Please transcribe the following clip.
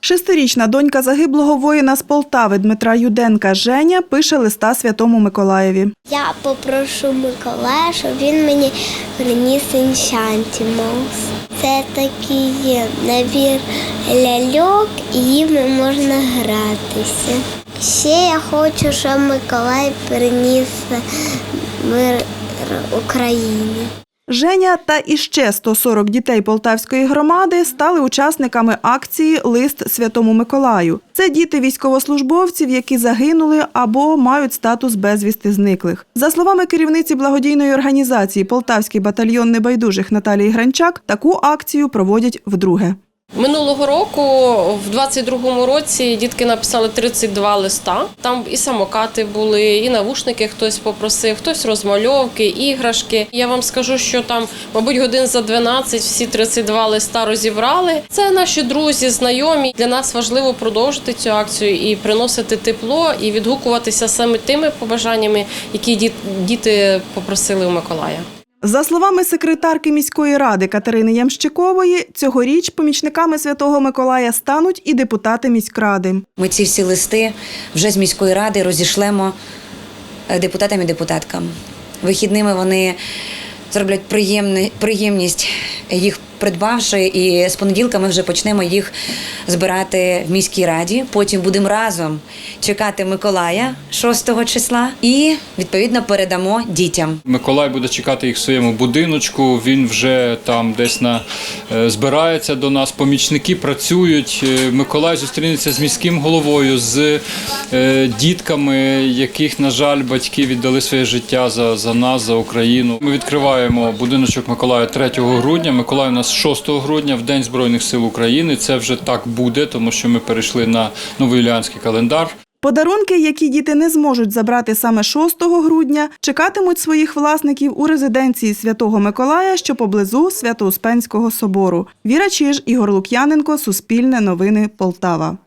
Шестирічна донька загиблого воїна з Полтави Дмитра Юденка Женя пише листа Святому Миколаєві. Я попрошу Миколая, щоб він мені приніс Enchantimals. Це такий набір ляльок, і їми можна гратися. Ще я хочу, щоб Миколай приніс мир Україні. Женя та іще 140 дітей Полтавської громади стали учасниками акції Лист Святому Миколаю. Це діти військовослужбовців, які загинули або мають статус безвісти зниклих. За словами керівниці благодійної організації Полтавський батальйон небайдужих Наталії Гранчак, таку акцію проводять вдруге. Минулого року, в 22-му році, дітки написали 32 листа. Там і самокати були, і навушники хтось попросив, хтось розмальовки, іграшки. Я вам скажу, що там, мабуть, годин за 12 всі 32 листа розібрали. Це наші друзі, знайомі. Для нас важливо продовжити цю акцію і приносити тепло, і відгукуватися саме тими побажаннями, які діти попросили у Миколая. За словами секретарки міської ради Катерини Ямщикової, цьогоріч помічниками Святого Миколая стануть і депутати міськради. Ми ці всі листи вже з міської ради розішлемо е, депутатам і депутаткам. Вихідними вони зроблять приємність їх придбавши, і з понеділка ми вже почнемо їх збирати в міській раді. Потім будемо разом чекати Миколая 6 числа і відповідно передамо дітям. Миколай буде чекати їх в своєму будиночку. Він вже там десь на е, збирається до нас. Помічники працюють. Е, Миколай зустрінеться з міським головою, з е, дітками, яких, на жаль, батьки віддали своє життя за, за нас, за Україну. Ми відкриваємо будиночок Миколая 3 грудня. Миколай у нас 6 грудня, в День Збройних сил України. Це вже так буде, тому що ми перейшли на новоюліанський календар. Подарунки, які діти не зможуть забрати саме 6 грудня, чекатимуть своїх власників у резиденції Святого Миколая, що поблизу Свято-Успенського собору. Віра Чиж, Ігор Лук'яненко, Суспільне новини, Полтава.